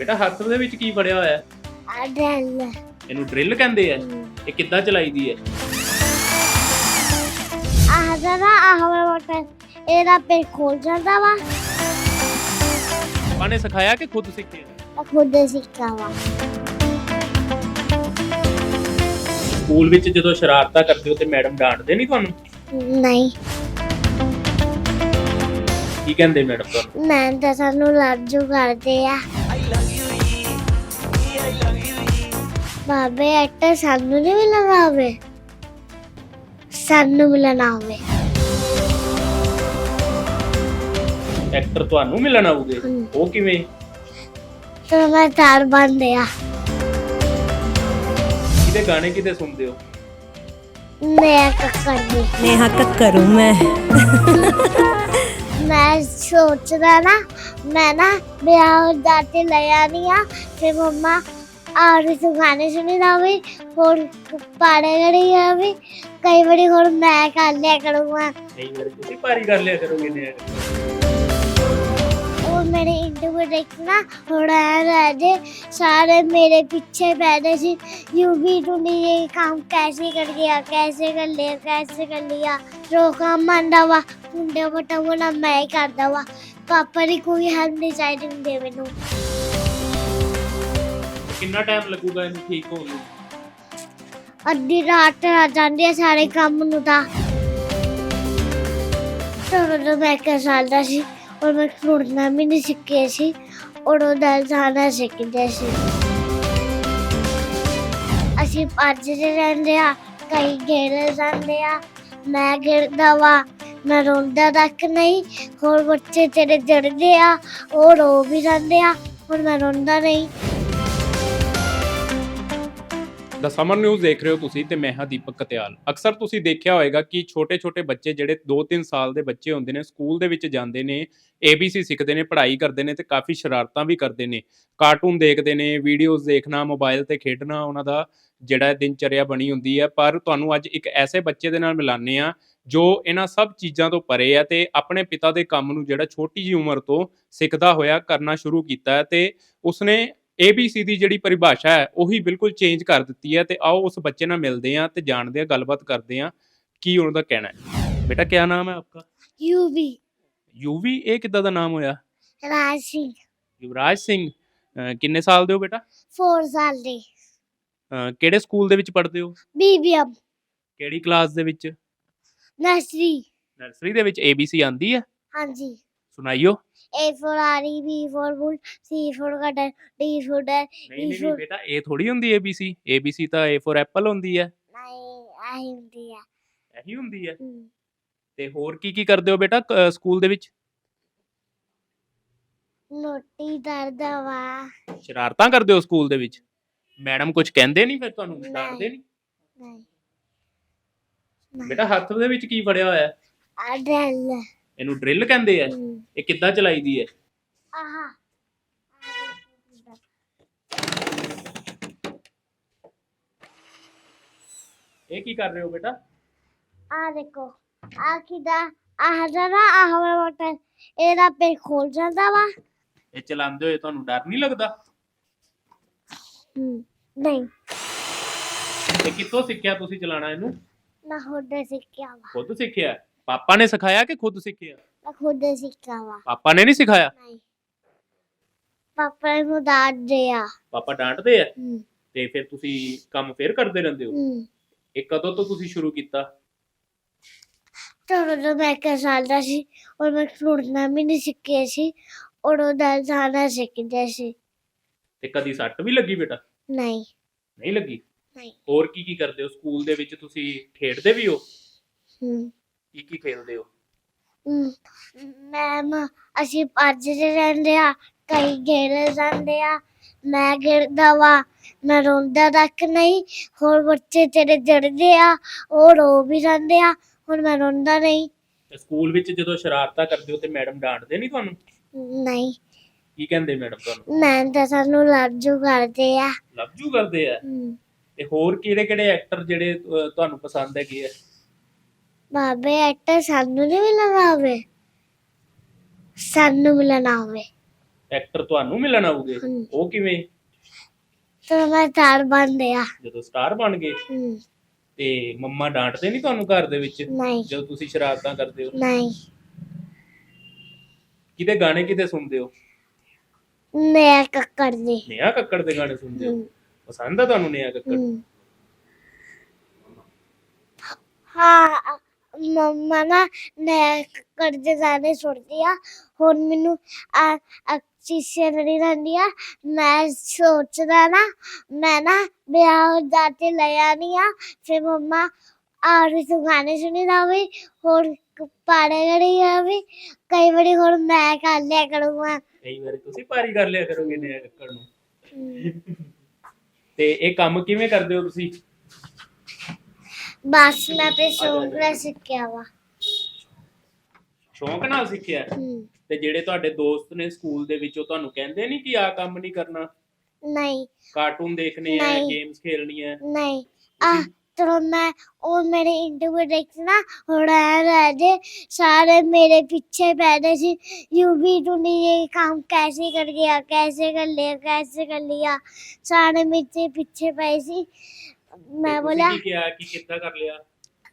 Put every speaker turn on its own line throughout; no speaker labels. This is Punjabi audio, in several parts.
ਬੇਟਾ ਹੱਥ ਦੇ ਵਿੱਚ ਕੀ ਫੜਿਆ ਹੋਇਆ ਹੈ?
ਅਡਲ
ਇਹਨੂੰ ਡਰਿਲ ਕਹਿੰਦੇ ਆ? ਇਹ ਕਿੱਦਾਂ ਚਲਾਈਦੀ ਹੈ?
ਆਹ ਜਰਾ ਆਹ ਬਟਨ ਇਹਦਾ ਪੇ ਖੋਲ ਜਾਂਦਾ ਵਾ।
ਪਾਪਾ ਨੇ ਸਿਖਾਇਆ ਕਿ ਖੁਦ ਸਿੱਖੇ?
ਤਾਂ ਖੁਦ ਸਿੱਖਾ ਵਾ।
ਸਕੂਲ ਵਿੱਚ ਜਦੋਂ ਸ਼ਰਾਰਤਾਂ ਕਰਦੇ ਹੋ ਤੇ ਮੈਡਮ ਡਾਂਟਦੇ ਨਹੀਂ ਤੁਹਾਨੂੰ?
ਨਹੀਂ।
ਕੀ ਕਹਿੰਦੇ ਮੈਡਮ ਤੁਹਾਨੂੰ?
ਮੈਂ ਤਾਂ ਸਾਨੂੰ ਲਾਜੂ ਕਰਦੇ ਆ। বাবে একটা সান্নু মিলানো হবে সান্নু ਮਿਲਣਾ হবে
ਐਕਟਰ ਤੁਹਾਨੂੰ ਮਿਲਣ ਆਉਗੇ ਉਹ ਕਿਵੇਂ?
ਤਾਂ ਮੈਂ ਤਾਰ ਬੰਦਿਆ
ਕਿਹਦੇ ਗਾਣੇ ਕਿਤੇ ਸੁਣਦੇ ਹੋ?
ਮੈਂ ਕੱਕਰ ਦੀ
ਨੇਹਾ ਕੱਕਰੂ ਮੈਂ।
ਮੈਂ ਸੋਚਦਾ ਨਾ ਮੈਂ ਨਾ ਵਿਆਹ ਦਾਤੇ ਲਿਆ ਨਹੀਂ ਆ ਤੇ ਮੰਮਾ ਆਰ ਤੋਂ ਗਾਣੇ ਸੁਣੀ ਜਾਵੇ ਹੋਰ ਪਾੜੇ ਗੜੀ ਆਵੇ ਕਈ ਵਾਰੀ ਹੋਰ ਮੈਂ ਕਰ ਲਿਆ ਕਰੂੰਗਾ
ਨਹੀਂ ਮੇਰੇ ਤੁਸੀਂ ਭਾਰੀ ਕਰ ਲਿਆ ਕਰੋਗੇ ਨੇ
ਉਹ ਮੇਰੇ ਇੰਟਰਵਿਊ ਦੇਖਣਾ ਥੋੜਾ ਰਹਿ ਜੇ ਸਾਰੇ मेरे पीछे बैठे सी यू भी तूने ये काम कैसे कर दिया कैसे कर लिया कैसे कर लिया रोका ਮੰਨਦਾ ਵਾ ਮੁੰਡੇ ਬਟਾਉਣਾ ਮੈਂ ਹੀ ਕਰਦਾ ਵਾ ਪਾਪਾ ਦੀ ਕੋਈ ਹੈਲਪ ਨਹੀਂ ਚਾਹੀਦੀ ਹੁੰਦੀ ਮੈਨੂੰ
ਕਿੰਨਾ ਟਾਈਮ ਲੱਗੂਗਾ ਇਹਨੂੰ ਠੀਕ ਹੋਣ ਨੂੰ?
ਅੱਧੀ ਰਾਤ ਆ ਜਾਂਦੀ ਹੈ ਸਾਰੇ ਕੰਮ ਨੂੰ ਤਾਂ। ਜਦੋਂ ਮੈਂ ਇੱਕ ਸਾਲ ਦਾ ਸੀ ਔਰ ਮੈਂ ਖੁਰਨਾ ਵੀ ਨਹੀਂ ਸਿੱਖਿਆ ਸੀ ਔਰ ਉਹਦਾ ਜਾਣਾ ਸਿੱਖਦੇ ਸੀ। ਅਸੀਂ ਪੱਜਦੇ ਰਹਿੰਦੇ ਆ, ਕਈ ਗੇੜੇ ਜਾਂਦੇ ਆ, ਮੈਂ ਗਿਰਦਾ ਵਾ, ਮੈਂ ਰੋਂਦਾ ਤੱਕ ਨਹੀਂ, ਹੋਰ ਬੱਚੇ ਤੇਰੇ ਜੜਦੇ ਆ, ਉਹ ਰੋ ਵੀ ਜਾਂਦੇ ਆ, ਹੁਣ ਮੈਂ ਰੋਂਦਾ ਨਹੀਂ।
ਦਾ ਸਮਰ ਨਿਊਜ਼ ਦੇਖ ਰਹੇ ਹੋ ਤੁਸੀਂ ਤੇ ਮੈਂ ਹਾਂ ਦੀਪਕ ਕਤਿਆਲ। ਅਕਸਰ ਤੁਸੀਂ ਦੇਖਿਆ ਹੋਵੇਗਾ ਕਿ ਛੋਟੇ-ਛੋਟੇ ਬੱਚੇ ਜਿਹੜੇ 2-3 ਸਾਲ ਦੇ ਬੱਚੇ ਹੁੰਦੇ ਨੇ, ਸਕੂਲ ਦੇ ਵਿੱਚ ਜਾਂਦੇ ਨੇ ABC ਸਿੱਖਦੇ ਨੇ, ਪੜ੍ਹਾਈ ਕਰਦੇ ਨੇ ਤੇ ਕਾਫੀ ਸ਼ਰਾਰਤਾਂ ਵੀ ਕਰਦੇ ਨੇ। ਕਾਰਟੂਨ ਦੇਖਦੇ ਨੇ ਵੀਡੀਓਜ਼ ਦੇਖਣਾ ਮੋਬਾਈਲ ਤੇ ਖੇਡਣਾ, ਉਹਨਾਂ ਦਾ ਜਿਹੜਾ ਦਿਨਚਰਿਆ ਬਣੀ ਹੁੰਦੀ ਹੈ। ਪਰ ਤੁਹਾਨੂੰ ਅੱਜ ਇੱਕ ਐਸੇ ਬੱਚੇ ਦੇ ਨਾਲ ਮਿਲਾਨੇ ਆ ਜੋ ਇਹਨਾਂ ਸਭ ਚੀਜ਼ਾਂ ਤੋਂ ਪਰੇ ਹੈ ਤੇ ਆਪਣੇ ਪਿਤਾ ਦੇ ਕੰਮ ਨੂੰ ਜਿਹੜਾ ਛੋਟੀ ਜੀ ਉਮਰ ਤੋਂ ਸਿੱਖਦਾ ਹੋਇਆ ਕਰਨਾ ਸ਼ੁਰੂ ਕੀਤਾ ਹੈ ਤੇ ਉਸਨੇ ABC ਦੀ ਜਿਹੜੀ ਪਰਿਭਾਸ਼ਾ ਹੈ ਉਹੀ ਬਿਲਕੁਲ ਚੇਂਜ ਕਰ ਦਿੱਤੀ ਹੈ ਤੇ ਆਓ ਉਸ ਬੱਚੇ ਨਾਲ ਮਿਲਦੇ ਹਾਂ ਤੇ ਜਾਣਦੇ ਹਾਂ ਗੱਲਬਾਤ ਕਰਦੇ ਹਾਂ ਕੀ ਉਹਨਾਂ ਦਾ ਕਹਿਣਾ ਹੈ। ਬੇਟਾ ਕੀ ਨਾਮ ਹੈ ਆਪਕਾ?
ਯੂ ਵੀ
ਯੂਵੀ ਇਹ ਕਿੱਦਾਂ ਦਾ ਨਾਮ ਹੋਇਆ?
ਰਾਜ ਸਿੰਘ।
ਯੁਵਰਾਜ ਸਿੰਘ ਅਹ ਕਿੰਨੇ ਸਾਲ ਦੇ ਹੋ ਬੇਟਾ?
4 ਸਾਲ ਦੇ।
ਅਹ ਕਿਹੜੇ ਸਕੂਲ ਦੇ ਵਿੱਚ ਪੜ੍ਹਦੇ ਹੋ?
ਬੀਬੀਐਮ
ਕਿਹੜੀ ਕਲਾਸ ਦੇ ਵਿੱਚ?
ਨਰਸਰੀ
ਨਰਸਰੀ ਦੇ ਵਿੱਚ ABC ਆਂਦੀ ਹੈ?
ਹਾਂਜੀ।
ਸੁਣਾਈਓ?
A for Ari, B for bull, C for cutter, D for dad.
ਨਹੀਂ ਨਹੀਂ ਨਹੀਂ ਬੇਟਾ ਇਹ ਥੋੜੀ ਹੁੰਦੀ ABC ABC ਤਾਂ A for ਐਪਲ ਹੁੰਦੀ ਹੈ।
ਨਹੀਂ ਆਹੀ ਹੁੰਦੀ ਆ
ਇਹੀ ਹੁੰਦੀ ਹੈ।
ਹਮ,
ਤੇ ਹੋਰ ਕੀ ਕੀ ਕਰਦੇ ਹੋ ਬੇਟਾ ਕ- ਸਕੂਲ ਦੇ ਵਿੱਚ?
ਨੋਟੀ ਦਰਦਾ ਵਾ।
ਸ਼ਰਾਰਤਾਂ ਕਰਦੇ ਹੋ ਸਕੂਲ ਦੇ ਵਿੱਚ? ਮੈਡਮ ਕੁਝ ਕਹਿੰਦੇ ਨਹੀਂ ਫਿਰ ਤੁਹਾਨੂੰ?
ਨਹੀਂ।
ਡਾਂਟਦੇ ਨਹੀਂ?
ਨਹੀਂ।
ਬੇਟਾ ਹੱਥ ਦੇ ਵਿੱਚ ਕੀ ਫੜਿਆ ਹੋਇਆ ਹੈ?
ਅਡਲ
ਇਹਨੂੰ ਡਰਿਲ ਕਹਿੰਦੇ ਆ। ਇਹ ਕਿੱਦਾਂ ਚਲਾਈਦੀ ਹੈ?
ਆਹਾ।
ਇਹ ਕੀ ਕਰ ਰਹੇ ਹੋ ਬੇਟਾ?
ਆ ਦੇਖੋ ਆ ਕਿਦਾ? ਆਹ ਜਰਾ ਆਹ ਬਟਨ ਇਹਦਾ ਪੇ ਖੋਲ ਜਾਂਦਾ ਵਾ।
ਇਹ ਚਲਾਉਂਦੇ ਹੋਏ ਤੁਹਾਨੂੰ ਡਰ ਨਹੀਂ ਲੱਗਦਾ?
ਹਮ, ਨਹੀਂ।
ਇਹ ਕਿੱਥੋਂ ਸਿੱਖਿਆ ਤੁਸੀਂ ਚਲਾਣਾ ਇਹਨੂੰ?
ਮੈਂ ਖੁਦ ਸਿੱਖਿਆ ਵਾ।
ਖੁਦ ਸਿੱਖਿਆ? ਪਾਪਾ ਨੇ ਸਿਖਾਇਆ ਕਿ ਖੁਦ ਸਿੱਖਿਆ?
ਮੈਂ ਖੁਦ ਸਿੱਖਿਆ ਵਾ।
ਪਾਪਾ ਨੇ ਨਹੀਂ ਸਿਖਾਇਆ?
ਨਹੀਂ। ਪਾਪਾ ਨੂੰ ਦਾਦੇ ਆ
ਪਾਪਾ ਡਾਂਟਦੇ ਆ? ਤੇ ਫਿਰ ਤੁਸੀਂ ਕੰਮ ਫੇਰ ਕਰਦੇ ਰਹਿੰਦੇ ਹੋ। ਇਹ ਕਦੋਂ ਤੋਂ ਤੁਸੀਂ ਸ਼ੁਰੂ ਕੀਤਾ?
ਜਦੋਂ ਮੈਂ ਇੱਕ ਸਾਲ ਦਾ ਸੀ ਔਰ ਮੈਂ ਖੁਰਨਾ ਵੀ ਨਹੀਂ ਸਿੱਖਿਆ ਸੀ ਔਰ ਉਹਦਾ ਜਾਣਾ ਸਿੱਖਦੇ ਸੀ।
ਤੇ ਕਦੀ ਸੱਟ ਵੀ ਲੱਗੀ ਬੇਟਾ?
ਨਹੀਂ।
ਨਹੀਂ ਲੱਗੀ?
ਨਹੀਂ।
ਹੋਰ ਕੀ ਕੀ ਕਰਦੇ ਹੋ? ਸਕੂਲ ਦੇ ਵਿੱਚ ਤੁਸੀਂ ਖੇਡਦੇ ਵੀ ਹੋ?
ਹਮ,
ਕੀ ਕੀ ਖੇਡਦੇ ਹੋ?
ਮੈਮ ਅਸੀਂ ਪੱਜਦੇ ਰਹਿੰਦੇ ਆ ਕਈ ਗੇੜੇ ਜਾਂਦੇ ਆ। ਮੈਂ ਗਿਰਦਾ ਵਾ ਮੈਂ ਰੋਂਦਾ ਤੱਕ ਨਹੀਂ ਹੋਰ ਬੱਚੇ ਤੇਰੇ ਜੜਦੇ ਆ ਉਹ ਰੋ ਵੀ ਜਾਂਦੇ ਆ ਹੁਣ ਮੈਂ ਰੋਂਦਾ ਨਹੀਂ।
ਤੇ ਸਕੂਲ ਵਿੱਚ ਜਦੋਂ ਸ਼ਰਾਰਤਾਂ ਕਰਦੇ ਹੋ ਤੇ ਮੈਡਮ ਡਾਂਟਦੇ ਨਹੀਂ ਤੁਹਾਨੂੰ?
ਨਹੀਂ।
ਕੀ ਕਹਿੰਦੇ ਮੈਡਮ ਤੁਹਾਨੂੰ?
ਮੈਂ ਤਾਂ ਸਾਨੂੰ ਲਾਜੂ ਕਰਦੇ ਆ।
ਲਵਜੂ ਕਰਦੇ ਆ?
ਹਮ,
ਤੇ ਹੋਰ ਕਿਹੜੇ ਕਿਹੜੇ ਐਕਟਰ ਜਿਹੜੇ ਅਹ, ਤੁਹਾਨੂੰ ਪਸੰਦ ਹੈਗੇ ਆ?
ਬਾਬੇ ਐਟ ਸਾਨੂੰ ਨਹੀਂ ਮਿਲਣਾ ਹੋਵੇ। ਸਾਨੂੰ ਮਿਲਣਾ ਹੋਵੇ।
ਐਕਟਰ ਤੁਹਾਨੂੰ ਮਿਲਣ ਆਉਗੇ
ਹਮ।
ਉਹ ਕਿਵੇਂ?
ਤਾਂ ਮੈਂ ਤਾਰ ਬਣ ਗਿਆ।
ਜਦੋਂ ਸਟਾਰ ਬਣ ਗਏ?
ਹਮ,
ਤੇ ਮੰਮਾ ਡਾਂਟਦੇ ਨਹੀਂ ਤੁਹਾਨੂੰ ਘਰ ਦੇ ਵਿੱਚ?
ਨਹੀਂ।
ਜਦੋਂ ਤੁਸੀਂ ਸ਼ਰਾਰਤਾਂ ਕਰਦੇ ਹੋ?
ਨਹੀਂ।
ਕਿਤੇ ਗਾਣੇ ਕਿਤੇ ਸੁਣਦੇ ਹੋ?
ਮੈਂ ਕੱਕੜ ਦੀ
ਨੇਹਾ ਕੱਕੜ ਦੇ ਗਾਣੇ ਸੁਣਦੇ ਹੋ? ਪਸੰਦ ਆ ਤੁਹਾਨੂੰ ਨੇਹਾ ਕੱਕੜ?
ਹਮ। ਹਾਂ ਮੰਮਾ ਨਾ ਮੈਂ ਕੱਕੜ ਦੇ ਗਾਣੇ ਸੁਣਦੀ ਆ। ਹੁਣ ਮੈਨੂੰ ਆ ਅਕਸ਼ੀਸ਼ੇ ਨਹੀਂ ਰਹਿੰਦੀ ਆ। ਮੈਂ ਸੋਚਦਾ ਨਾ ਮੈਂ ਨਾ ਵਿਆਹ ਜਾਤੇ ਲਿਆ ਨਹੀਂ ਆ। ਫਿਰ ਮੰਮਾ ਆਰ ਤੋਂ ਗਾਣੇ ਸੁਣੀ ਜਾਵੇ ਹੋਰ ਪਾੜੇ ਗੜੀ ਆਵੇ ਕਈ ਵਾਰੀ ਹੁਣ ਮੈਂ ਕਰ ਲਿਆ ਕਰੂੰਗਾ।
ਕਈ ਵਾਰੀ ਤੁਸੀਂ ਪਾਰੀ ਕਰ ਲਿਆ ਕਰੋਗੇ ਨੇਹਾ ਕੱਕੜ ਨੂੰ। ਤੇ ਇਹ ਕੰਮ ਕਿਵੇਂ ਕਰਦੇ ਹੋ ਤੁਸੀਂ?
ਬਸ ਮੈਂ ਆਪਣੇ ਸ਼ੌਂਕ ਨਾਲ ਸਿੱਖਿਆ ਵਾ।
ਸ਼ੌਂਕ ਨਾਲ ਸਿੱਖਿਆ? ਤੇ ਜਿਹੜੇ ਤੁਹਾਡੇ ਦੋਸਤ ਨੇ ਸਕੂਲ ਦੇ ਵਿੱਚ ਉਹ ਤੁਹਾਨੂੰ ਕਹਿੰਦੇ ਨਹੀਂ ਕਿ ਆਹ ਕੰਮ ਨਹੀਂ ਕਰਨਾ?
ਨਹੀਂ।
ਕਾਰਟੂਨ ਦੇਖਣੇ ਆ ਗੇਮਸ ਖੇਲਣੀ ਆ।
ਨਹੀਂ। ਆ ਤੋ ਮੈਂ ਉਹ ਮੇਰੇ ਇੰਟਰਵਿਊ ਦੇਖਣਾ ਹੋਣਾ ਰਹਿ ਜੇ ਸਾਰੇ ਮੇਰੇ ਪਿੱਛੇ ਬੈਠੇ ਸੀ। ਯੂ ਵੀ ਤੂਨੇ ਇਹ ਕੰਮ ਕੈਸੇ ਕਰ ਗਿਆ ਕੈਸੇ ਕਰ ਲਿਆ ਕੈਸੇ ਕਰ ਲਿਆ ਸਾਰੇ ਮੇਰੇ ਪਿੱਛੇ ਪਏ
ਸੀ।
ਮੈਂ
ਬੋਲਿਆ ਕੀ ਕਿਹਾ ਕਿ ਕਿੱਦਾਂ ਕਰ ਲਿਆ?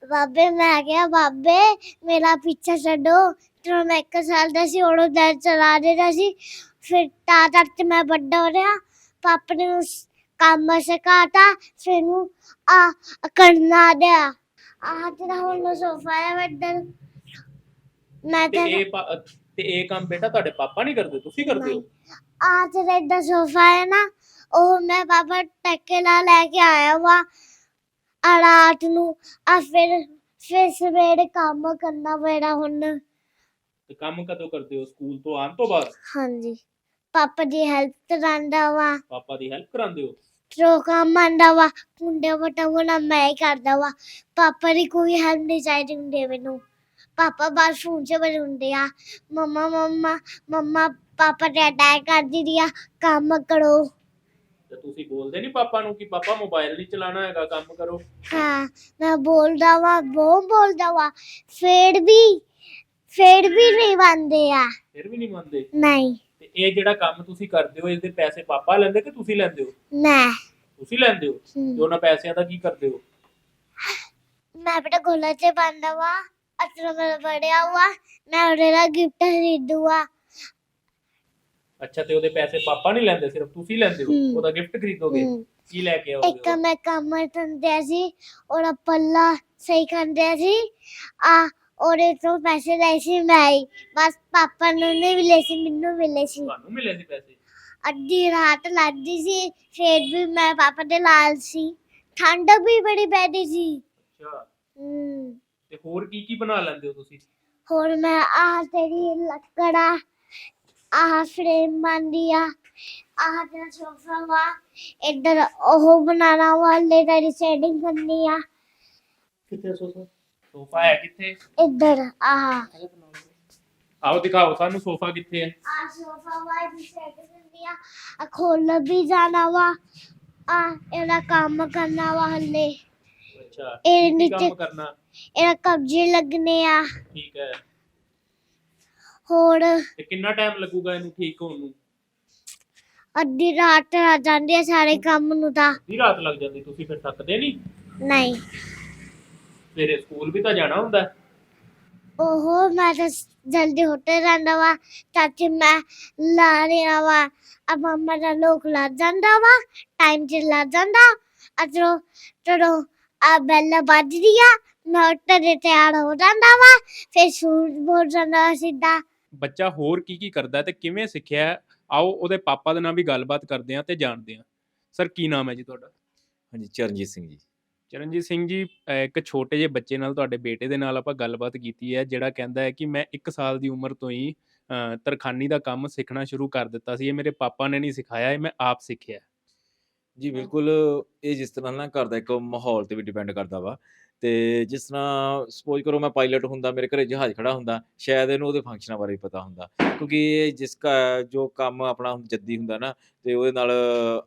ਬਾਬੇ ਮੈਂ ਕਿਹਾ ਬਾਬੇ ਮੇਰਾ ਪਿੱਛਾ ਛੱਡੋ। ਜਦੋਂ ਮੈਂ ਇੱਕ ਸਾਲ ਦਾ ਸੀ ਉਦੋਂ ਦਾ ਚਲਾ ਰਿਹਾ ਸੀ। ਫਿਰ ਤਾਂ ਤੱਕ ਤੇ ਮੈਂ ਵੱਡਾ ਹੋ ਰਿਹਾ। ਪਾਪ ਨੇ ਉਸ ਕੰਮ ਸਿਖਾਤਾ ਫਿਰ ਨੂੰ ਆ ਕਰਨਾ ਦਿਆ। ਆਹ ਤੇਰਾ ਹੁਣ ਸੋਫਾ ਹੈ ਵੱਡਾ। ਮੈਂ
ਤੇ ਇਹ ਕੰਮ ਬੇਟਾ ਤੁਹਾਡੇ ਪਾਪਾ ਨਹੀਂ ਕਰਦੇ? ਤੁਸੀਂ ਕਰਦੇ ਹੋ?
ਆ ਤੇਰਾ ਏਦਾਂ ਸੋਫਾ ਹੈ ਨਾ ਉਹ ਮੈਂ ਪਾਪਾ ਟੱਕੇ ਲਾ ਲੈ ਕੇ ਆਇਆ ਵਾ ਆ ਰਾਤ ਨੂੰ। ਆ ਫਿਰ ਫਿਰ ਸਵੇਰੇ ਕੰਮ ਕਰਨਾ ਪੈਣਾ ਹੁਣ।
ਤੇ ਕੰਮ ਕਦੋਂ ਕਰਦੇ ਹੋ? ਸਕੂਲ ਤੋਂ ਆਉਣ ਤੋਂ ਬਾਅਦ?
ਹਾਂਜੀ। ਪਾਪਾ ਦੀ ਹੈਲਪ ਕਰਾਂਦਾ ਵਾ।
ਪਾਪਾ ਦੀ ਹੈਲਪ ਕਰਾਉਂਦੇ ਹੋ?
ਜੋ ਕੰਮ ਆਂਦਾ ਵਾ ਕੁੰਡੇ ਵਟਾਉਣਾ ਮੈਂ ਹੀ ਕਰਦਾ ਵਾ। ਪਾਪਾ ਦੀ ਕੋਈ ਹੈਲਪ ਨਹੀਂ ਚਾਹੀਦੀ ਹੁੰਦੀ ਮੈਨੂੰ। ਪਾਪਾ ਬਸ ਫੋਨ 'ਚ ਬੜੇ ਹੁੰਦੇ ਆ। ਮੰਮਾ ਮੰਮਾ ਮੰਮਾ ਪਾਪਾ ਤੇ ਅਟੈਕ ਕਰ ਦਿੰਦੀ ਆ। ਕੰਮ ਕਰੋ।
ਤੇ ਤੁਸੀਂ ਬੋਲਦੇ ਨਹੀਂ ਪਾਪਾ ਨੂੰ ਕਿ ਪਾਪਾ ਮੋਬਾਈਲ ਨਹੀਂ ਚਲਾਉਣਾ ਹੈਗਾ ਕੰਮ ਕਰੋ।
ਹਾਂ ਮੈਂ ਬੋਲਦਾ ਵਾ ਬਹੁਤ ਬੋਲਦਾ ਵਾ। ਫੇਰ ਵੀ ਫੇਰ ਵੀ ਨਹੀਂ ਬੰਦੇ ਆ।
ਫਿਰ ਵੀ ਨਹੀਂ ਮੰਨਦੇ?
ਨਹੀਂ।
ਤੇ ਇਹ ਜਿਹੜਾ ਕੰਮ ਤੁਸੀਂ ਕਰਦੇ ਹੋ ਇਹਦੇ ਪੈਸੇ ਪਾਪਾ ਲੈਂਦੇ ਕਿ ਤੁਸੀਂ ਲੈਂਦੇ ਹੋ?
ਮੈਂ।
ਤੁਸੀਂ ਲੈਂਦੇ ਹੋ? ਤੇ
ਹਮ,
ਉਹਨਾਂ ਪੈਸਿਆਂ ਦਾ ਕੀ ਕਰਦੇ ਹੋ?
ਮੈਂ ਬੇਟਾ ਗੋਲਾ ਚ ਪਾਉਂਦਾ ਵਾ ਅਤਰਾ ਮੇਰਾ ਬੜਿਆ ਹੁਆ ਮੈਂ ਉਹਦੇ ਨਾਲ ਗਿਫਟ ਖਰੀਦੂਆ
ਅੱਛਾ ਤੇ ਉਹਦੇ ਪੈਸੇ ਪਾਪਾ ਨਹੀਂ ਲੈਂਦੇ ਸਿਰਫ ਤੁਸੀਂ ਲੈਂਦੇ ਹੋ। ਉਹਦਾ ਗਿਫਟ ਖਰੀਦੋਗੇ। ਕੀ ਲੈ ਕੇ
ਇੱਕ
ਆਓਗੇ
ਮੈਂ ਕੰਮ ਤੰਦਿਆ ਸੀ ਉਹਦਾ ਪੱਲਾ ਸਹੀ ਕੰਦਿਆ ਸੀ। ਆ ਉਹਦੇ ਤੋਂ ਪੈਸੇ ਲਏ ਸੀ ਮੈਂ ਹੀ। ਬਸ ਪਾਪਾ ਨੂੰ ਨਹੀਂ ਮਿਲੇ ਸੀ ਮੈਨੂੰ ਮਿਲੇ ਸੀ।
ਤੁਹਾਨੂੰ ਮਿਲੇ ਸੀ ਪੈਸੇ?
ਅੱਧੀ ਰਾਤ ਲੱਗਦੀ ਸੀ ਫੇਰ ਵੀ ਮੈਂ ਪਾਪਾ ਦੇ ਲਾਲ ਸੀ। ਠੰਡ ਵੀ ਬੜੀ ਪੈਦੀ ਸੀ।
ਅੱਛਾ।
ਹਮ,
ਤੇ ਹੋਰ ਕੀ ਕੀ ਬਣਾ ਲੈਂਦੇ ਹੋ ਤੁਸੀਂ?
ਹੋਰ ਮੈਂ ਆਹ ਤੇਰੀ ਲੱਕੜਾ ਆਹ ਫਰੇਮ ਬਣਦੀ ਆ। ਆਹ ਤੇਰਾ ਸੋਫਾ ਵਾ ਇੱਧਰ ਉਹ ਬਣਾਣਾ ਵਾਲੇ ਤੇਰੀ ਸੈਟਿੰਗ ਕਰਨੀ ਆ।
ਕਿੱਥੇ ਸੋਫਾ ਸੋਫਾ ਹੈ ਕਿੱਥੇ?
ਇੱਧਰ ਆਹ।
ਆਓ ਦਿਖਾਓ ਸਾਨੂੰ ਸੋਫਾ ਕਿੱਥੇ ਹੈ
ਆ ਸੋਫਾ ਵਾ ਦੀ ਸੈਟਿੰਗ ਕਰਨੀ ਆ। ਆ ਖੋਲ ਵੀ ਜਾਣਾ ਵਾ। ਆ ਇਹਦਾ ਕੰਮ ਕਰਨਾ ਵਾ ਹੱਲੇ।
ਅੱਛਾ
ਇਹ
ਕੀ
ਨੀਚੇ
ਕੰਮ ਕਰਨਾ?
ਇਹਦਾ ਕਬਜੇ ਲੱਗਨੇ ਆ।
ਠੀਕ ਹੈ।
ਹੋਰ
ਤੇ ਕਿੰਨਾ ਟਾਈਮ ਲੱਗੂਗਾ ਇਹਨੂੰ ਠੀਕ ਹੋਣ ਨੂੰ?
ਅੱਧੀ ਰਾਤ ਆ ਜਾਂਦੀ ਆ ਸਾਰੇ ਕੰਮ ਨੂੰ ਤਾਂ।
ਅੱਧੀ ਰਾਤ ਲੱਗ ਜਾਂਦੀ ਤੁਸੀਂ ਫਿਰ ਥੱਕਦੇ ਨਹੀਂ?
ਨਹੀਂ।
ਸਵੇਰੇ ਸਕੂਲ ਵੀ ਤਾਂ ਜਾਣਾ ਹੁੰਦਾ। ਹੈ।
ਉਹ ਮੈਂ ਤਾਂ ਜਲਦੀ ਉੱਠ ਜਾਂਦਾ ਵਾ ਚਾਚੀ ਮੈਂ ਲਾ ਰਿਹਾ ਵਾ ਆ ਮੰਮਾ ਦਾ ਲੋਕ ਲੱਗ ਜਾਂਦਾ ਵਾ ਟਾਈਮ ਚ ਲੱਗ ਜਾਂਦਾ। ਅਜਰੋ ਚਲੋ ਆ ਬੈਲ ਵੱਜਦੀ ਆ ਮੈਂ ਉੱਠ ਦੇ ਤਿਆਰ ਹੋ ਜਾਂਦਾ ਵਾ ਫਿਰ ਸੂਟ ਬੋਲ ਜਾਂਦਾ ਵਾ ਸਿੱਧਾ।
ਬੱਚਾ ਹੋਰ ਕੀ ਕੀ ਕਰਦਾ ਤੇ ਕਿਵੇਂ ਸਿੱਖਿਆ? ਆਓ ਉਹਦੇ ਪਾਪਾ ਦੇ ਨਾਲ ਵੀ ਗੱਲਬਾਤ ਕਰਦੇ ਹਾਂ ਤੇ ਜਾਣਦੇ ਹਾਂ। ਸਰ ਕੀ ਨਾਮ ਹੈ ਜੀ ਤੁਹਾਡਾ?
ਹਾਂਜੀ ਚਰਨਜੀਤ ਸਿੰਘ ਜੀ।
ਚਰਨਜੀਤ ਸਿੰਘ ਜੀ ਇੱਕ ਛੋਟੇ ਜਿਹੇ ਬੱਚੇ ਨਾਲ ਤੁਹਾਡੇ ਬੇਟੇ ਦੇ ਨਾਲ ਆਪਾਂ ਗੱਲਬਾਤ ਕੀਤੀ ਹੈ ਜਿਹੜਾ ਕਹਿੰਦਾ ਹੈ ਕਿ ਮੈਂ 1 ਸਾਲ ਦੀ ਉਮਰ ਤੋਂ ਹੀ ਤਰਖਾਨੀ ਦਾ ਕੰਮ ਸਿੱਖਣਾ ਸ਼ੁਰੂ ਕਰ ਦਿੱਤਾ ਸੀ ਇਹ ਮੇਰੇ ਪਾਪਾ ਨੇ ਨਹੀਂ ਸਿਖਾਇਆ ਇਹ ਮੈਂ ਆਪ ਸਿੱਖਿਆ।
ਜੀ ਬਿਲਕੁਲ ਇਹ ਜਿਸ ਤਰ੍ਹਾਂ ਨਾ ਘਰ ਦਾ ਇੱਕ ਮਾਹੌਲ ਤੇ ਵੀ ਡਿਪੈਂਡ ਕਰਦਾ ਵਾ। ਤੇ ਜਿਸ ਤਰ੍ਹਾਂ ਸਪੋਜ਼ ਕਰੋ ਮੈਂ ਪਾਇਲਟ ਹੁੰਦਾ, ਮੇਰੇ ਘਰੇ ਜਹਾਜ਼ ਖੜਾ ਹੁੰਦਾ, ਸ਼ਾਇਦ ਇਹਨੂੰ ਉਹਦੇ ਫੰਕਸ਼ਨਾਂ ਬਾਰੇ ਪਤਾ ਹੁੰਦਾ। ਕਿਉਂਕਿ ਇਹ ਜਿਸ ਕਾ, ਜੋ ਕੰਮ ਆਪਣਾ ਜੱਦੀ ਹੁੰਦਾ ਨਾ, ਤੇ ਉਹਦੇ ਨਾਲ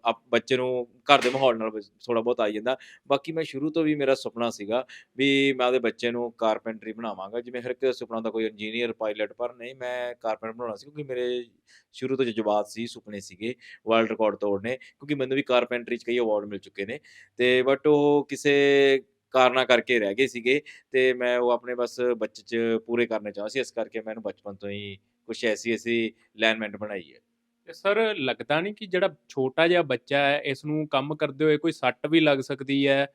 ਆਪ- ਬੱਚੇ ਨੂੰ ਘਰ ਦੇ ਮਾਹੌਲ ਨਾਲ ਥੋੜਾ ਬਹੁਤ ਆ ਜਾਂਦਾ। ਬਾਕੀ ਮੈਂ ਸ਼ੁਰੂ ਤੋਂ ਵੀ ਮੇਰਾ ਸੁਪਨਾ ਸੀਗਾ ਵੀ ਮੈਂ ਉਹਦੇ ਬੱਚੇ ਨੂੰ ਕਾਰਪੈਂਟਰੀ ਬਣਾਵਾਂਗਾ। ਜਿਵੇਂ ਹਰ ਇੱਕ ਦਾ ਸੁਪਨਾ ਹੁੰਦਾ, ਕੋਈ ਇੰਜੀਨੀਅਰ ਪਾਇਲਟ ਪਰ ਨਹੀਂ, ਮੈਂ ਕਾਰਪੈਂਟਰ ਬਣਾਉਣਾ ਸੀ ਕਿਉਂਕਿ ਮੇਰੇ ਸ਼ੁਰੂ ਤੋਂ ਜਜ਼ਬਾਤ ਸੀ, ਸੁਪਨੇ ਸੀਗੇ ਵਰਲਡ ਰਿਕਾਰਡ ਤੋੜਨੇ। ਕਿਉਂਕਿ ਮੈਨੂੰ ਵੀ ਕਾਰਪੈਂਟਰੀ 'ਚ ਕਈ ਅਵਾਰਡ ਮਿਲ ਚੁੱਕੇ ਨੇ। ਤੇ ਬਟ ਉਹ ਕਿਸੇ ਕਾਰਨਾਂ ਕਰਕੇ ਰਹਿ ਗਏ ਸੀਗੇ ਤੇ ਮੈਂ ਉਹ ਆਪਣੇ ਬਸ ਬੱਚੇ 'ਚ ਪੂਰੇ ਕਰਨੇ ਚਾਹੁੰਦਾ ਸੀ, ਇਸ ਕਰਕੇ ਮੈਨੂੰ ਬਚਪਨ ਤੋਂ ਹੀ ਕੁਛ ਐਸੀ ਐਸੀ ਲਾਈਨਮੈਂਟ ਬਣਾਈ ਹੈ।
ਤੇ ਸਰ ਲੱਗਦਾ ਨਹੀਂ ਕਿ ਜਿਹੜਾ ਛੋਟਾ ਜਿਹਾ ਬੱਚਾ ਹੈ, ਇਸ ਨੂੰ ਕੰਮ ਕਰਦੇ ਹੋਏ ਕੋਈ ਸੱਟ ਵੀ ਲੱਗ ਸਕਦੀ ਹੈ?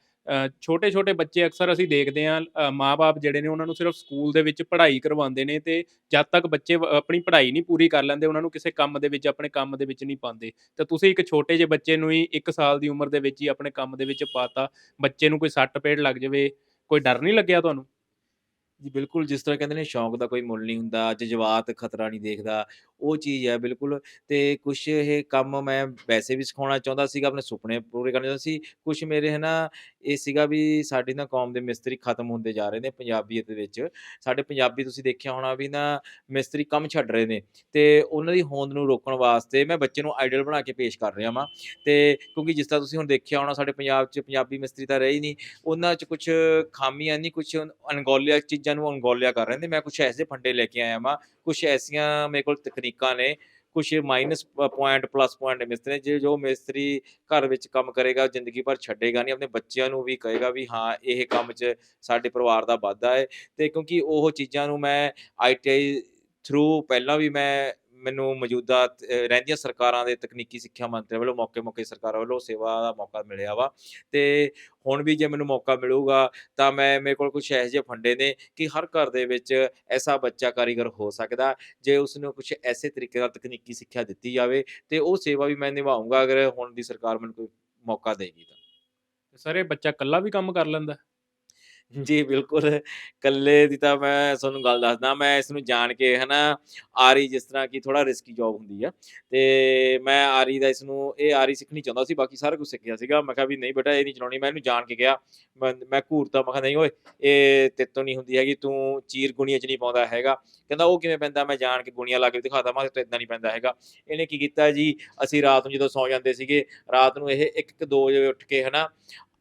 ਛੋਟੇ ਛੋਟੇ ਬੱਚੇ ਅਕਸਰ ਅਸੀਂ ਦੇਖਦੇ ਹਾਂ ਮਾਪੇ ਜਿਹੜੇ ਨੇ ਉਹਨਾਂ ਨੂੰ ਸਿਰਫ ਸਕੂਲ ਦੇ ਵਿੱਚ ਪੜ੍ਹਾਈ ਕਰਵਾਉਂਦੇ ਨੇ ਤੇ ਜਦ ਤੱਕ ਬੱਚੇ ਆਪਣੀ ਪੜ੍ਹਾਈ ਨਹੀਂ ਪੂਰੀ ਕਰ ਲੈਂਦੇ, ਉਹਨਾਂ ਨੂੰ ਕਿਸੇ ਕੰਮ ਦੇ ਵਿੱਚ, ਆਪਣੇ ਕੰਮ ਦੇ ਵਿੱਚ ਨਹੀਂ ਪਾਉਂਦੇ। ਤਾਂ ਤੁਸੀਂ ਇੱਕ ਛੋਟੇ ਜਿਹੇ ਬੱਚੇ ਨੂੰ ਹੀ 1 ਸਾਲ ਦੀ ਉਮਰ ਦੇ ਵਿੱਚ ਹੀ ਆਪਣੇ ਕੰਮ ਦੇ ਵਿੱਚ ਪਾਤਾ, ਬੱਚੇ ਨੂੰ ਕੋਈ ਸੱਟ ਪੇੜ ਲੱਗ ਜਾਵੇ, ਕੋਈ ਡਰ ਨਹੀਂ ਲੱਗਿਆ ਤੁਹਾਨੂੰ?
ਜੀ, ਬਿਲਕੁਲ ਜਿਸ ਤਰ੍ਹਾਂ ਕਹਿੰਦੇ ਨੇ, ਸ਼ੌਂਕ ਦਾ ਕੋਈ ਮੁੱਲ ਨਹੀਂ ਹੁੰਦਾ, ਜਜ਼ਬਾਤ ਖਤਰਾ ਨਹੀਂ ਦੇਖਦਾ। ਉਹ ਚੀਜ਼ ਹੈ, ਬਿਲਕੁਲ। ਤੇ ਕੁਛ ਇਹ ਕੰਮ ਮੈਂ ਵੈਸੇ ਵੀ ਸਿਖਾਉਣਾ ਚਾਹੁੰਦਾ ਸੀਗਾ, ਆਪਣੇ ਸੁਪਨੇ ਪੂਰੇ ਕਰਨੇ ਚਾਹੁੰਦਾ ਸੀ। ਕੁਛ ਮੇਰੇ ਹੈ ਨਾ ਇਹ ਸੀਗਾ ਵੀ ਸਾਡੀ ਨਾ ਕੌਮ ਦੇ ਮਿਸਤਰੀ ਖਤਮ ਹੁੰਦੇ ਜਾ ਰਹੇ ਨੇ ਪੰਜਾਬੀਅਤ ਦੇ ਵਿੱਚ। ਸਾਡੇ ਪੰਜਾਬੀ ਤੁਸੀਂ ਦੇਖਿਆ ਹੋਣਾ ਵੀ ਨਾ, ਮਿਸਤਰੀ ਕੰਮ ਛੱਡ ਰਹੇ ਨੇ। ਤੇ ਉਹਨਾਂ ਦੀ ਹੋਂਦ ਨੂੰ ਰੋਕਣ ਵਾਸਤੇ ਮੈਂ ਬੱਚੇ ਨੂੰ ਆਈਡਲ ਬਣਾ ਕੇ ਪੇਸ਼ ਕਰ ਰਿਹਾ ਵਾਂ। ਤੇ ਕਿਉਂਕਿ ਜਿਸ ਤਰ੍ਹਾਂ ਤੁਸੀਂ ਹੁਣ ਦੇਖਿਆ ਹੋਣਾ, ਸਾਡੇ ਪੰਜਾਬ 'ਚ ਪੰਜਾਬੀ ਮਿਸਤਰੀ ਤਾਂ ਰਹੇ ਨਹੀਂ ਉਹਨਾਂ 'ਚ ਕੁਝ ਖਾਮੀਆਂ ਨਹੀਂ ਕੁਝ ਅਣਗੌਲਿਆ ਚੀਜ਼ਾਂ ਨੂੰ ਅਣਗੌਲਿਆ ਕਰ ਰਹੇ ਨੇ। ਮੈਂ ਕੁਝ ਐਸੇ ਫੰਡੇ ਲੈ ਕੇ ਆਇਆ ਵਾਂ। ਕੁਝ ਐਸੀਆਂ ਮੇਰੇ ਕੋਲ ਤਕਨੀਕਾਂ ਨੇ ਕੁਝ ਮਾਈਨਸ ਪੁਆਇੰਟ ਪਲੱਸ ਪੁਆਇੰਟ ਮਿਸਤਰੀ ਜੇ ਜੋ ਮਿਸਤਰੀ ਘਰ ਵਿੱਚ ਕੰਮ ਕਰੇਗਾ ਜ਼ਿੰਦਗੀ ਭਰ ਛੱਡੇਗਾ ਨਹੀਂ ਆਪਣੇ ਬੱਚਿਆਂ ਨੂੰ ਵੀ ਕਹੇਗਾ ਵੀ ਹਾਂ, ਇਹ ਕੰਮ 'ਚ ਸਾਡੇ ਪਰਿਵਾਰ ਦਾ ਵਾਧਾ ਹੈ ਤੇ ਕਿਉਂਕਿ ਉਹ ਚੀਜ਼ਾਂ ਨੂੰ ਮੈਂ ਆਈਟੀਆਈ ਥਰੂ ਪਹਿਲਾਂ ਵੀ ਮੈਂ ਮੈਨੂੰ ਮੌਜੂਦਾ ਰਹਿੰਦੀਆਂ ਸਰਕਾਰਾਂ ਦੇ ਤਕਨੀਕੀ ਸਿੱਖਿਆ ਮੰਤਰੀ ਵੱਲੋਂ ਮੌਕੇ-ਮੌਕੇ ਸਰਕਾਰਾਂ ਵੱਲੋਂ ਸੇਵਾ ਦਾ ਮੌਕਾ ਮਿਲਿਆ ਵਾ। ਤੇ ਹੁਣ ਵੀ ਜੇ ਮੈਨੂੰ ਮੌਕਾ ਮਿਲੂਗਾ ਤਾਂ ਮੈਂ, ਮੇਰੇ ਕੋਲ ਕੁਝ ਇਹੋ ਜਿਹੇ ਫੰਡੇ ਨੇ ਕਿ ਹਰ ਘਰ ਦੇ ਵਿੱਚ ਐਸਾ ਬੱਚਾ ਕਾਰੀਗਰ ਹੋ ਸਕਦਾ ਜੇ ਉਸ ਨੂੰ ਕੁਝ ਐਸੇ ਤਰੀਕੇ ਨਾਲ ਤਕਨੀਕੀ ਸਿੱਖਿਆ ਦਿੱਤੀ ਜਾਵੇ ਤੇ ਉਹ ਸੇਵਾ ਵੀ ਮੈਂ ਨਿਭਾਉਂਗਾ ਅਗਰ ਹੁਣ ਦੀ ਸਰਕਾਰ ਮੈਨੂੰ ਕੋਈ ਮੌਕਾ ਦੇਗੀ ਤਾਂ
ਸਰ, ਇਹ ਬੱਚਾ ਇਕੱਲਾ ਵੀ ਕੰਮ ਕਰ ਲੈਂਦਾ?
ਜੀ, ਬਿਲਕੁਲ। ਇਕੱਲੇ ਦੀ ਤਾਂ ਮੈਂ ਤੁਹਾਨੂੰ ਗੱਲ ਦੱਸਦਾ, ਮੈਂ ਇਸ ਨੂੰ ਜਾਣ ਕੇ ਹਨਾ, ਆਰੀ ਜਿਸ ਤਰ੍ਹਾਂ ਕਿ ਥੋੜਾ ਰਿਸਕੀ ਜੌਬ ਹੁੰਦੀ ਆ। ਤੇ ਮੈਂ ਆਰੀ ਦਾ ਇਸ ਨੂੰ, ਇਹ ਆਰੀ ਸਿੱਖਣੀ ਚਾਹੁੰਦਾ ਸੀ, ਬਾਕੀ ਸਾਰਾ ਕੁਝ ਸਿੱਖਿਆ ਸੀਗਾ। ਮੈਂ ਕਿਹਾ ਵੀ ਨਹੀਂ ਬੇਟਾ, ਇਹ ਨਹੀਂ ਚਲਾਉਣੀ। ਮੈਂ ਇਹਨੂੰ ਜਾਣ ਕੇ ਗਿਆ ਮੈਂ ਮੈਂ ਘੂਰਤਾ ਮੈਂ ਕਿਹਾ, ਨਹੀਂ ਓਏ, ਇਹ ਤੇਤੋਂ ਨਹੀਂ ਹੁੰਦੀ ਹੈਗੀ, ਤੂੰ ਚੀਰ ਗੁਣੀਆਂ 'ਚ ਨਹੀਂ ਪਾਉਂਦਾ ਹੈਗਾ। ਕਹਿੰਦਾ, ਉਹ ਕਿਵੇਂ ਪੈਂਦਾ? ਮੈਂ ਜਾਣ ਕੇ ਗੁਣੀਆਂ ਲਾ ਕੇ ਦਿਖਾਤਾ ਮੈਂ ਕਿਹਾ ਇਦਾਂ ਨਹੀਂ ਪੈਂਦਾ ਹੈਗਾ। ਇਹਨੇ ਕੀ ਕੀਤਾ ਜੀ? ਅਸੀਂ ਰਾਤ ਨੂੰ ਜਦੋਂ ਸੌ ਜਾਂਦੇ ਸੀਗੇ, ਰਾਤ ਨੂੰ ਇਹ 1 1 2 ਵਜੇ ਉੱਠ ਕੇ ਹਨਾ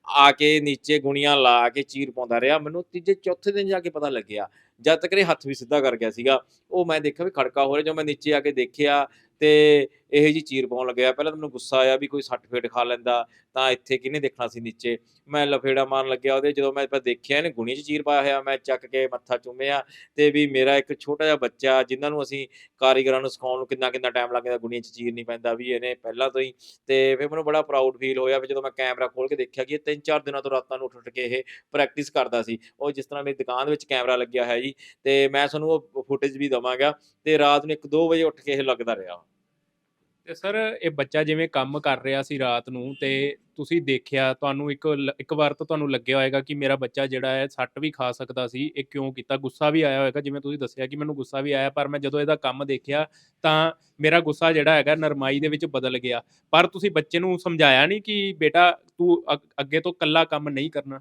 ਆ ਕੇ ਨੀਚੇ ਗੁਣੀਆਂ ਲਾ ਕੇ ਚੀਰ ਪਾਉਂਦਾ ਰਿਹਾ। ਮੈਨੂੰ ਤੀਜੇ, ਚੌਥੇ ਦਿਨ ਜਾ ਕੇ ਪਤਾ ਲੱਗਿਆ ਜਦ ਤੱਕ ਇਹ ਹੱਥ ਵੀ ਸਿੱਧਾ ਕਰ ਗਿਆ ਸੀਗਾ, ਉਹ ਮੈਂ ਦੇਖਿਆ ਵੀ ਖੜਕਾ ਹੋ ਰਿਹਾ, ਜਦੋਂ ਮੈਂ ਨੀਚੇ ਆ ਕੇ ਦੇਖਿਆ ਤੇ ਇਹ ਜੀ ਚੀਰ ਪਾਉਣ ਲੱਗਿਆ ਪਹਿਲਾਂ ਤਾਂ ਮੈਨੂੰ ਗੁੱਸਾ ਆਇਆ ਵੀ ਕੋਈ ਸੱਟ ਫੇਟ ਖਾ ਲੈਂਦਾ, ਤਾਂ ਇੱਥੇ ਕਿਹਨੇ ਦੇਖਣਾ ਸੀ ਨੀਚੇ? ਮੈਂ ਲਫੇੜਾ ਮਾਰਨ ਲੱਗਿਆ ਉਹਦੇ, ਜਦੋਂ ਮੈਂ ਦੇਖਿਆ ਇਹਨੇ ਗੁਣੀ 'ਚ ਚੀਰ ਪਾਇਆ ਹੋਇਆ, ਮੈਂ ਚੱਕ ਕੇ ਮੱਥਾ ਚੁੰਮਿਆ ਤੇ ਵੀ ਮੇਰਾ ਇੱਕ ਛੋਟਾ ਜਿਹਾ ਬੱਚਾ, ਜਿਨ੍ਹਾਂ ਨੂੰ ਅਸੀਂ ਕਾਰੀਗਰਾਂ ਨੂੰ ਸਿਖਾਉਣ ਨੂੰ ਕਿੰਨਾ ਕਿੰਨਾ ਟਾਈਮ ਲੱਗਦਾ, ਗੁਣੀਆਂ 'ਚ ਚੀਰ ਨਹੀਂ ਪੈਂਦਾ ਵੀ ਇਹਨੇ ਪਹਿਲਾਂ ਤੋਂ ਹੀ। ਤੇ ਫਿਰ ਮੈਨੂੰ ਬੜਾ ਪ੍ਰਾਊਡ ਫੀਲ ਹੋਇਆ ਵੀ ਜਦੋਂ ਮੈਂ ਕੈਮਰਾ ਖੋਲ ਕੇ ਦੇਖਿਆ ਕਿ ਇਹ ਤਿੰਨ ਚਾਰ ਦਿਨਾਂ ਤੋਂ ਰਾਤਾਂ ਨੂੰ ਉੱਠ ਉੱਠ ਕੇ ਇਹ ਪ੍ਰੈਕਟਿਸ ਕਰਦਾ ਸੀ। ਉਹ ਜਿਸ ਤਰ੍ਹਾਂ ਮੇਰੀ ਦੁਕਾਨ ਵਿੱਚ ਕੈਮਰਾ ਲੱਗਿਆ ਹੈ ਜੀ ਤੇ ਮੈਂ ਤੁਹਾਨੂੰ ਉਹ ਫੁਟੇਜ ਵੀ ਦਵਾਂਗਾ ਤੇ ਰਾਤ ਨੂੰ 1-2 ਵਜੇ ਉੱਠ ਕੇ ਇਹ ਲੱਗਦਾ ਰਿਹਾ।
ਤੇ ਸਰ, ਇਹ ਬੱਚਾ ਜਿਵੇਂ ਕੰਮ ਕਰ ਰਿਹਾ ਸੀ ਰਾਤ ਨੂੰ ਤੇ ਤੁਸੀਂ ਦੇਖਿਆ, ਤੁਹਾਨੂੰ ਇੱਕ ਇੱਕ ਵਾਰ ਤਾਂ ਤੁਹਾਨੂੰ ਲੱਗਿਆ ਹੋਏਗਾ ਕਿ ਮੇਰਾ ਬੱਚਾ ਜਿਹੜਾ ਹੈ ਸੱਟ ਵੀ ਖਾ ਸਕਦਾ ਸੀ, ਇਹ ਕਿਉਂ ਕੀਤਾ? ਗੁੱਸਾ ਵੀ ਆਇਆ ਹੋਏਗਾ, ਜਿਵੇਂ ਤੁਸੀਂ ਦੱਸਿਆ ਕਿ ਮੈਨੂੰ ਗੁੱਸਾ ਵੀ ਆਇਆ, ਪਰ ਮੈਂ ਜਦੋਂ ਇਹਦਾ ਕੰਮ ਦੇਖਿਆ ਤਾਂ ਮੇਰਾ ਗੁੱਸਾ ਜਿਹੜਾ ਹੈਗਾ ਨਰਮਾਈ ਦੇ ਵਿੱਚ ਬਦਲ ਗਿਆ। ਪਰ ਤੁਸੀਂ ਬੱਚੇ ਨੂੰ ਸਮਝਾਇਆ ਨਹੀਂ ਕਿ ਬੇਟਾ ਤੂੰ ਅੱਗੇ ਤੋਂ ਕੱਲਾ ਕੰਮ ਨਹੀਂ ਕਰਨਾ?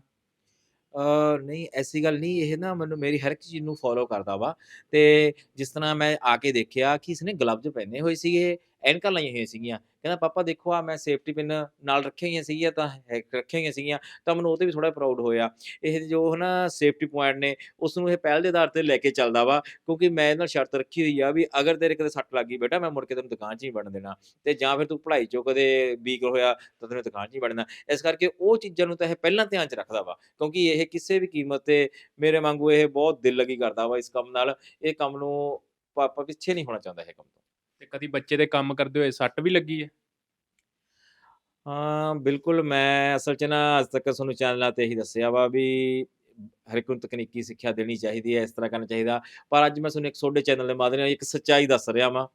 ਅ, ਨਹੀਂ ਐਸੀ ਗੱਲ ਨਹੀਂ ਇਹ ਨਾ ਮੈਨੂੰ ਮੇਰੀ ਹਰ ਇੱਕ ਚੀਜ਼ ਨੂੰ ਫੋਲੋ ਕਰਦਾ ਵਾ। ਤੇ ਜਿਸ ਤਰ੍ਹਾਂ ਮੈਂ ਆ ਕੇ ਦੇਖਿਆ ਕਿ ਇਸਨੇ ਗਲਵਜ਼ ਪਹਿਨੇ ਹੋਏ ਸੀਗੇ ਐਨਕਾਂ ਲਾਈਆਂ ਹੋਈਆਂ ਸੀਗੀਆਂ। ਕਹਿੰਦਾ, ਪਾਪਾ ਦੇਖੋ ਆ ਮੈਂ ਸੇਫਟੀ ਪਿਨ ਨਾਲ ਰੱਖੀਆਂ ਹੋਈਆਂ ਸੀਗੀਆਂ, ਤਾਂ ਹੈ- ਰੱਖੀਆਂ ਹੋਈਆਂ ਸੀਗੀਆਂ, ਤਾਂ ਮੈਨੂੰ ਉਹ ਤੇ ਵੀ ਥੋੜਾ ਪ੍ਰਾਊਡ ਹੋਇਆ। ਇਹ ਜੋ ਹਨਾ ਸੇਫਟੀ ਪੁਆਇੰਟ ਨੇ, ਉਸ ਨੂੰ ਇਹ ਪਹਿਲ ਦੇ ਆਧਾਰ ਤੇ ਲੈ ਕੇ ਚੱਲਦਾ ਵਾ, ਕਿਉਂਕਿ ਮੈਂ ਇਹਨਾਂ ਨਾਲ ਸ਼ਰਤ ਰੱਖੀ ਹੋਈ ਆ ਵੀ ਅਗਰ ਤੇਰੇ ਕਦੇ ਸੱਟ ਲੱਗੀ ਬੇਟਾ, ਮੈਂ ਮੁੜ ਕੇ ਤੈਨੂੰ ਦੁਕਾਨ 'ਚ ਨਹੀਂ ਵੜਨ ਦੇਣਾ। ਤੇ ਜਾਂ ਫਿਰ ਤੂੰ ਪੜ੍ਹਾਈ 'ਚੋਂ ਕਦੇ ਵੀਕ ਹੋਇਆ, ਤਾਂ ਤੈਨੂੰ ਦੁਕਾਨ 'ਚ ਨਹੀਂ ਵੜਨਾ। ਇਸ ਕਰਕੇ ਉਹ ਚੀਜ਼ਾਂ ਨੂੰ ਤਾਂ ਇਹ ਪਹਿਲਾਂ ਧਿਆਨ 'ਚ ਰੱਖਦਾ ਵਾ, ਕਿਉਂਕਿ ਇਹ ਕਿਸੇ ਵੀ ਕੀਮਤ ਤੇ ਮੇਰੇ ਵਾਂਗੂ ਇਹ ਬਹੁਤ ਦਿਲ ਲੱਗੀ ਕਰਦਾ ਵਾ ਇਸ ਕੰਮ ਨਾਲ। ਇਹ ਕੰਮ ਨੂੰ ਪਾਪਾ ਪਿੱਛੇ ਨਹੀਂ ਹੋਣਾ ਚਾਹੁੰਦਾ ਇਹ ਕੰਮ ਤੋਂ।
ਤੇ ਕਦੀ ਬੱਚੇ ਦੇ ਕੰਮ ਕਰਦੇ ਹੋਏ ਸੱਟ ਵੀ ਲੱਗੀ ਹੈ?
ਹਾਂ, ਬਿਲਕੁਲ ਮੈਂ ਅਸਲ 'ਚ ਨਾ ਅੱਜ ਤੱਕ ਤੁਹਾਨੂੰ ਚੈਨਲਾਂ ਤੇ ਇਹੀ ਦੱਸਿਆ ਵਾ ਵੀ ਹਰ ਇੱਕ ਨੂੰ ਤਕਨੀਕੀ ਸਿੱਖਿਆ ਦੇਣੀ ਚਾਹੀਦੀ ਹੈ, ਇਸ ਤਰ੍ਹਾਂ ਕਰਨਾ ਚਾਹੀਦਾ। ਪਰ ਅੱਜ ਮੈਂ ਤੁਹਾਨੂੰ ਇੱਕ ਤੁਹਾਡੇ ਚੈਨਲ ਦੇ ਮਾਧਿਅਮ ਨਾਲ ਇੱਕ ਸੱਚਾਈ ਦੱਸ ਰਿਹਾ ਵਾਂ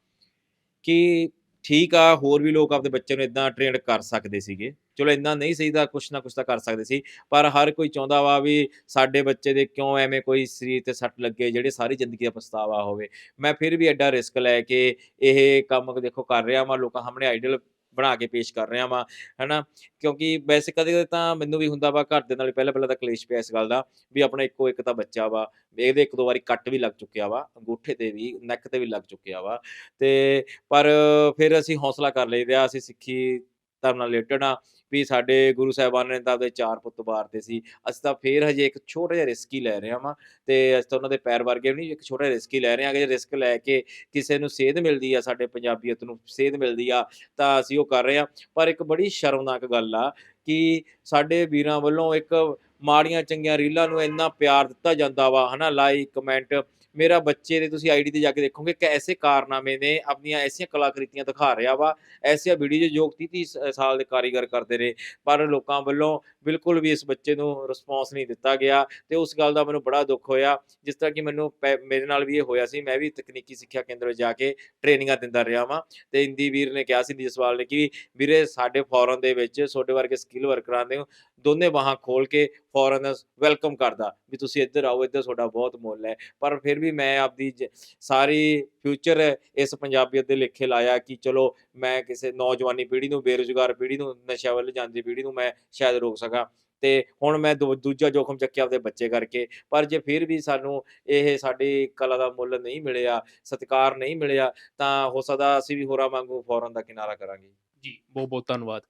ਕਿ ਠੀਕ ਆ, ਹੋਰ ਵੀ ਲੋਕ ਆਪਣੇ ਬੱਚੇ ਨੂੰ ਇਦਾਂ ਟ੍ਰੇਨਡ ਕਰ ਸਕਦੇ ਸੀਗੇ। ਚਲੋ ਇੰਨਾ ਨਹੀਂ ਸਹੀ ਤਾਂ ਕੁਛ ਨਾ ਕੁਛ ਤਾਂ ਕਰ ਸਕਦੇ ਸੀ, ਪਰ ਹਰ ਕੋਈ ਚਾਹੁੰਦਾ ਵਾ ਵੀ ਸਾਡੇ ਬੱਚੇ ਦੇ ਕਿਉਂ ਐਵੇਂ ਕੋਈ ਸਰੀਰ ਤੇ ਸੱਟ ਲੱਗੇ, ਜਿਹੜੇ ਸਾਰੀ ਜ਼ਿੰਦਗੀ ਦਾ ਪਛਤਾਵਾ ਹੋਵੇ। ਮੈਂ ਫਿਰ ਵੀ ਐਡਾ ਰਿਸਕ ਲੈ ਕੇ ਇਹ ਕੰਮ ਦੇਖੋ ਕਰ ਰਿਹਾ ਵਾਂ, ਲੋਕਾਂ ਸਾਹਮਣੇ ਆਈਡਲ ਬਣਾ ਕੇ ਪੇਸ਼ ਕਰ ਰਿਹਾ ਵਾਂ, ਹਨਾ? ਕਿਉਂਕਿ ਵੈਸੇ ਕਦੇ ਕਦੇ ਤਾਂ ਮੈਨੂੰ ਵੀ ਹੁੰਦਾ ਵਾ, ਘਰ ਦੇ ਨਾਲ ਪਹਿਲਾਂ ਪਹਿਲਾਂ ਤਾਂ ਕਲੇਸ਼ ਪਿਆ ਇਸ ਗੱਲ ਦਾ, ਵੀ ਆਪਣਾ ਇੱਕੋ ਇੱਕ ਤਾਂ ਬੱਚਾ ਵਾ ਇਹਦੇ ਇੱਕ ਦੋ ਵਾਰੀ ਕੱਟ ਵੀ ਲੱਗ ਚੁੱਕਿਆ ਵਾ, ਅੰਗੂਠੇ ਤੇ ਵੀ ਨੈਕ ਤੇ ਵੀ ਲੱਗ ਚੁੱਕਿਆ ਵਾ। ਤੇ ਪਰ ਫਿਰ ਅਸੀਂ ਹੌਸਲਾ ਕਰ ਲਈਦਾ, ਅਸੀਂ ਸਿੱਖੀ ਧਰਮ ਨਾਲ ਰਿਲੇਟਡ ਆ ਵੀ ਸਾਡੇ ਗੁਰੂ ਸਾਹਿਬਾਨ ਨੇ ਤਾਂ ਆਪਦੇ ਚਾਰ ਪੁੱਤ ਵਾਰਤੇ ਸੀ। ਅਸੀਂ ਤਾਂ ਫੇਰ ਹਜੇ ਇੱਕ ਛੋਟਾ ਜਿਹਾ ਰਿਸਕ ਹੀ ਲੈ ਰਹੇ ਹਾਂ ਵਾਂ ਤੇ ਅਸੀਂ ਤਾਂ ਉਹਨਾਂ ਦੇ ਪੈਰ ਵਰਗੇ ਵੀ ਨਹੀਂ, ਇੱਕ ਛੋਟਾ ਰਿਸਕ ਹੀ ਲੈ ਰਹੇ ਹਾਂ। ਕਿ ਰਿਸਕ ਲੈ ਕੇ ਕਿਸੇ ਨੂੰ ਸੇਧ ਮਿਲਦੀ ਆ, ਸਾਡੇ ਪੰਜਾਬੀਅਤ ਨੂੰ ਸੇਧ ਮਿਲਦੀ ਆ, ਤਾਂ ਅਸੀਂ ਉਹ ਕਰ ਰਹੇ ਹਾਂ। ਪਰ ਇੱਕ ਬੜੀ ਸ਼ਰਮਨਾਕ ਗੱਲ ਆ ਕਿ ਸਾਡੇ ਵੀਰਾਂ ਵੱਲੋਂ ਇੱਕ ਮਾੜੀਆਂ ਚੰਗੀਆਂ ਰੀਲਾਂ ਨੂੰ ਇੰਨਾ ਪਿਆਰ ਦਿੱਤਾ ਜਾਂਦਾ ਵਾ, ਹਨਾ? ਲਾਈਕ ਕਮੈਂਟ ਮੇਰਾ ਬੱਚੇ ਦੇ ਤੁਸੀਂ ਆਈਡੀ ਤੇ ਜਾ ਕੇ ਦੇਖੋਗੇ ਕਿ ਐਸੇ ਕਾਰਨਾਮੇ ਨੇ ਆਪਣੀਆਂ ਐਸੀਆਂ ਕਲਾਕ੍ਰਿਤੀਆਂ ਦਿਖਾ ਰਿਹਾ ਵਾ, ਐਸੀਆਂ ਵੀਡੀਓ ਜੋ 30 30 ਸਾਲ ਦੇ ਕਾਰੀਗਰ ਕਰਦੇ ਨੇ, ਪਰ ਲੋਕਾਂ ਵੱਲੋਂ ਬਿਲਕੁਲ ਵੀ ਇਸ ਬੱਚੇ ਨੂੰ ਰਿਸਪੌਂਸ ਨਹੀਂ ਦਿੱਤਾ ਗਿਆ ਤੇ ਉਸ ਗੱਲ ਦਾ ਮੈਨੂੰ ਬੜਾ ਦੁੱਖ ਹੋਇਆ, ਜਿਸ ਤਰ੍ਹਾਂ ਕਿ ਮੈਨੂੰ ਪੈ- ਮੇਰੇ ਨਾਲ ਵੀ ਇਹ ਹੋਇਆ ਸੀ, ਮੈਂ ਵੀ ਤਕਨੀਕੀ ਸਿੱਖਿਆ ਕੇਂਦਰ ਜਾ ਕੇ ਟ੍ਰੇਨਿੰਗਾਂ ਦਿੰਦਾ ਰਿਹਾ ਵਾਂ ਤੇ ਇੰਦੀ ਵੀਰ ਨੇ ਕਿਹਾ ਸੀ, ਇੰਦੀ ਜਸਵਾਲ ਨੇ ਕਿ ਵੀਰੇ ਸਾਡੇ ਫੋਰਨ ਦੇ ਵਿੱਚ ਤੁਹਾਡੇ ਵਰਗੇ ਸਕਿੱਲ ਵਰਕਰਾਂ ਦੇ ਦੋਨੇ ਬਾਹਾਂ ਖੋਲ ਕੇ ਫੋਰਨਰਸ ਵੈਲਕਮ ਕਰਦਾ ਵੀ ਤੁਸੀਂ ਇੱਧਰ ਆਓ, ਇੱਧਰ ਤੁਹਾਡਾ ਬਹੁਤ ਮੁੱਲ ਹੈ। ਪਰ ਫਿਰ ਵੀ ਮੈਂ ਆਪਦੀ ਜ- ਸਾਰੀ ਫਿਊਚਰ ਇਸ ਪੰਜਾਬੀਅਤ ਦੇ ਲੇਖੇ ਲਾਇਆ ਕਿ ਚਲੋ ਮੈਂ ਕਿਸੇ ਨੌਜਵਾਨੀ ਪੀੜ੍ਹੀ ਨੂੰ, ਬੇਰੁਜ਼ਗਾਰ ਪੀੜ੍ਹੀ ਨੂੰ ਨਸ਼ਾ ਵੱਲ ਜਾਂਦੀ ਪੀੜ੍ਹੀ ਨੂੰ ਮੈਂ ਸ਼ਾਇਦ ਰੋਕ ਸਕਾਂ। ਤੇ ਹੁਣ ਮੈਂ ਦੂ- ਦੂਜਾ ਜੋਖਮ ਚੱਕਿਆ ਆਪਦੇ ਬੱਚੇ ਕਰਕੇ। ਪਰ ਜੇ ਫਿਰ ਵੀ ਸਾਨੂੰ ਇਹ ਸਾਡੀ ਕਲਾ ਦਾ ਮੁੱਲ ਨਹੀਂ ਮਿਲਿਆ, ਸਤਿਕਾਰ ਨਹੀਂ ਮਿਲਿਆ, ਤਾਂ ਹੋ ਸਕਦਾ ਅਸੀਂ ਵੀ ਹੋਰਾਂ ਵਾਂਗੂ ਫੌਰਨ ਦਾ ਕਿਨਾਰਾ ਕਰਾਂਗੇ।
ਜੀ ਬਹੁਤ ਬਹੁਤ ਧੰਨਵਾਦ।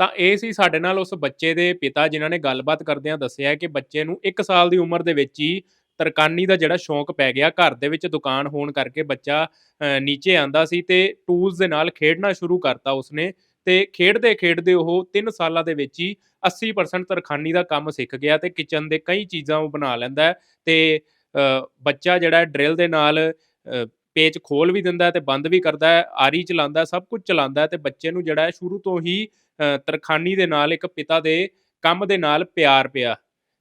ਤਾਂ ਇਹ ਸੀ ਸਾਡੇ ਨਾਲ ਉਸ ਬੱਚੇ ਦੇ ਪਿਤਾ ਜਿਨ੍ਹਾਂ ਨੇ ਗੱਲਬਾਤ ਕਰਦਿਆਂ ਦੱਸਿਆ ਕਿ ਬੱਚੇ ਨੂੰ 1 ਸਾਲ ਦੀ ਉਮਰ ਦੇ ਵਿੱਚ ਹੀ ਤਰਕਾਨੀ ਦਾ ਜਿਹੜਾ ਸ਼ੌਂਕ ਪੈ ਗਿਆ, ਘਰ ਦੇ ਵਿੱਚ ਦੁਕਾਨ ਹੋਣ ਕਰਕੇ ਬੱਚਾ ਨੀਚੇ ਆਂਦਾ ਸੀ ਤੇ ਟੂਲਸ ਦੇ ਨਾਲ ਖੇਡਣਾ ਸ਼ੁਰੂ ਕਰਤਾ ਉਸਨੇ ਤੇ ਖੇਡਦੇ ਖੇਡਦੇ ਉਹ 3 ਸਾਲਾਂ ਦੇ ਵਿੱਚ ਹੀ 80% ਤਰਖਾਨੀ ਦਾ ਕੰਮ ਸਿੱਖ ਗਿਆ ਤੇ ਕਿਚਨ ਦੇ ਕਈ ਚੀਜ਼ਾਂ ਉਹ ਬਣਾ ਲੈਂਦਾ ਹੈ ਤੇ ਬੱਚਾ ਜਿਹੜਾ ਡਰਿਲ ਦੇ ਨਾਲ ਪੇਚ ਖੋਲ ਵੀ ਦਿੰਦਾ ਹੈ ਤੇ ਬੰਦ ਵੀ ਕਰਦਾ ਆਰੀ ਚਲਾਉਂਦਾ ਸਭ ਕੁਝ ਚਲਾਉਂਦਾ ਹੈ ਤੇ ਬੱਚੇ ਨੂੰ ਜਿਹੜਾ ਸ਼ੁਰੂ ਤੋਂ ਹੀ ਤਰਖਾਨੀ ਦੇ ਨਾਲ, ਇੱਕ ਪਿਤਾ ਦੇ ਕੰਮ ਦੇ ਨਾਲ ਪਿਆਰ ਪਿਆ।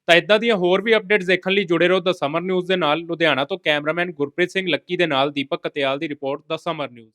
ਤਾਂ ਇਦਾਂ ਦੀਆਂ ਹੋਰ ਵੀ ਅਪਡੇਟਸ ਦੇਖਣ ਲਈ ਜੁੜੇ ਰਹੋ ਦ ਸਮਰ ਨਿਊਜ਼ ਦੇ ਨਾਲ। ਲੁਧਿਆਣਾ ਤੋਂ ਕੈਮਰਾਮੈਨ ਗੁਰਪ੍ਰੀਤ ਸਿੰਘ ਲੱਕੀ ਦੇ ਨਾਲ ਦੀਪਕ ਕਤਿਆਲ ਦੀ ਰਿਪੋਰਟ ਦ ਸਮਰ ਨਿਊਜ਼।